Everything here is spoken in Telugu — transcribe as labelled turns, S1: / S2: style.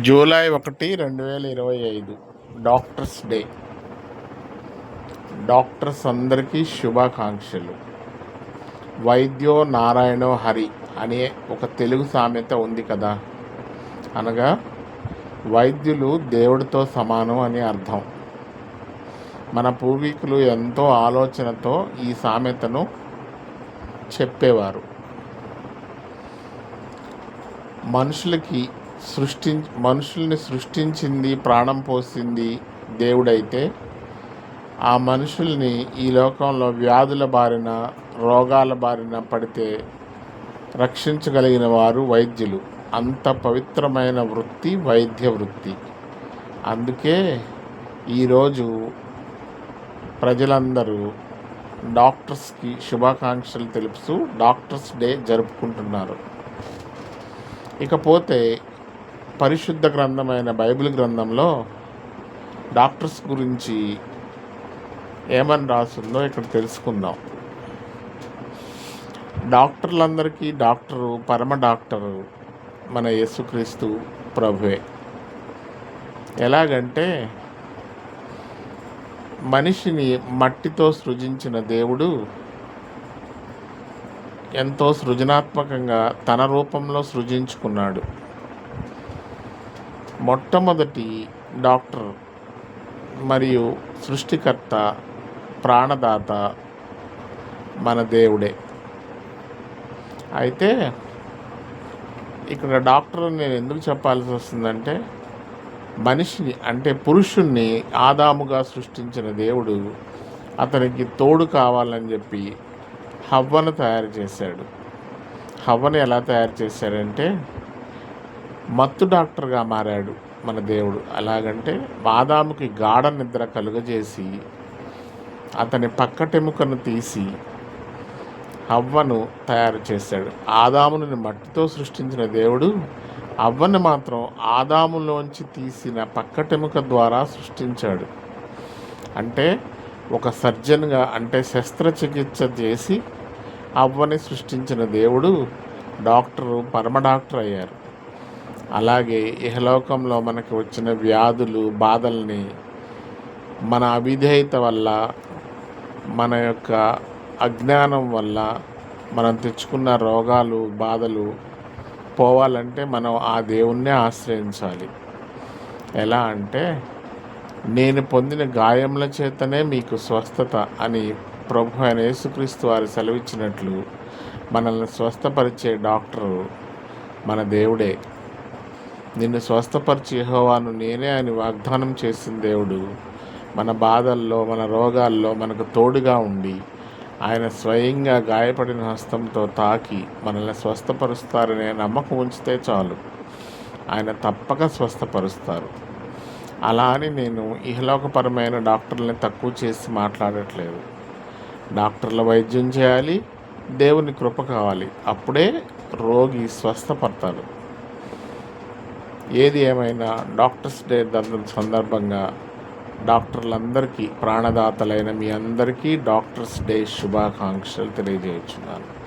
S1: జూలై ఒకటి రెండు వేల ఇరవై ఐదు. Doctors day. డాక్టర్స్ అందరికీ శుభాకాంక్షలు. వైద్యో నారాయణో హరి అనే ఒక తెలుగు సామెత ఉంది కదా. అనగా వైద్యులు దేవుడితో సమానం అని అర్థం. మన పూర్వీకులు ఎంతో ఆలోచనతో ఈ సామెతను చెప్పేవారు. మనుషులకి సృష్టి మనుషుల్ని సృష్టించింది ప్రాణం పోసింది దేవుడైతే ఆ మనుషుల్ని ఈ లోకంలో వ్యాధుల బారిన రోగాల బారిన పడితే రక్షించగలిగిన వారు వైద్యులు. అంత పవిత్రమైన వృత్తి వైద్య వృత్తి. అందుకే ఈరోజు ప్రజలందరూ డాక్టర్స్కి శుభాకాంక్షలు తెలుపుతూ డాక్టర్స్ డే జరుపుకుంటున్నారు. ఇకపోతే పరిశుద్ధ గ్రంథమైన బైబిల్ గ్రంథంలో డాక్టర్స్ గురించి ఏమని రాసిందో ఇక్కడ తెలుసుకుందాం. డాక్టర్లందరికీ డాక్టరు పరమ డాక్టరు మన యేసుక్రీస్తు ప్రభువే. ఎలాగంటే మనిషిని మట్టితో సృజించిన దేవుడు ఎంతో సృజనాత్మకంగా తన రూపంలో సృజించుకున్నాడు. మొట్టమొదటి డాక్టర్ మరియు సృష్టికర్త ప్రాణదాత మన దేవుడే. అయితే ఇక్కడ డాక్టర్ నేను ఎందుకు చెప్పాల్సి వస్తుందంటే మనిషిని అంటే పురుషుణ్ణి ఆదాముగా సృష్టించిన దేవుడు అతనికి తోడు కావాలని చెప్పి హవ్వను తయారు చేశాడు. హవ్వను ఎలా తయారు చేశాడంటే మత్తు డాక్టర్గా మారాడు మన దేవుడు. అలాగంటే బాదాముకి గాఢ నిద్ర కలుగజేసి అతని పక్కటెముకను తీసి అవ్వను తయారు చేశాడు. ఆదాముని మట్టితో సృష్టించిన దేవుడు అవ్వను మాత్రం ఆదాములోంచి తీసిన పక్కటెముక ద్వారా సృష్టించాడు. అంటే ఒక సర్జన్గా అంటే శస్త్రచికిత్స చేసి అవ్వని సృష్టించిన దేవుడు డాక్టరు పరమ డాక్టర్ అయ్యారు అలాగే ఇహలోకంలో మనకు వచ్చిన వ్యాధులు బాధల్ని మన అవిధేయత వల్ల మన యొక్క అజ్ఞానం వల్ల మనం తెచ్చుకున్న రోగాలు బాధలు పోవాలంటే మనం ఆ దేవుణ్ణే ఆశ్రయించాలి. ఎలా అంటే నేను పొందిన గాయముల చేతనే మీకు స్వస్థత అని ప్రభు అయిన యేసుక్రీస్తు వారు సెలవిచ్చినట్లు మనల్ని స్వస్థపరిచే డాక్టరు మన దేవుడే. నిన్ను స్వస్థపరిచి యహోవాను నేనే అని వాగ్దానం చేసిన దేవుడు మన బాధల్లో మన రోగాల్లో మనకు తోడుగా ఉండి ఆయన స్వయంగా గాయపడిన హస్తంతో తాకి మనల్ని స్వస్థపరుస్తారనే నమ్మకం ఉంచితే చాలు. ఆయన తప్పక స్వస్థపరుస్తారు. అలా అని నేను ఇహలోకపరమైన డాక్టర్లని తక్కువ చేసి మాట్లాడట్లేదు. డాక్టర్ల వైద్యం చేయాలి దేవుని కృప కావాలి. అప్పుడే రోగి స్వస్థపడతారు ఏది ఏమైనా డాక్టర్స్ డే సందర్భంగా డాక్టర్లందరికీ ప్రాణదాతలైన మీ అందరికీ డాక్టర్స్ డే శుభాకాంక్షలు తెలియజేస్తున్నాను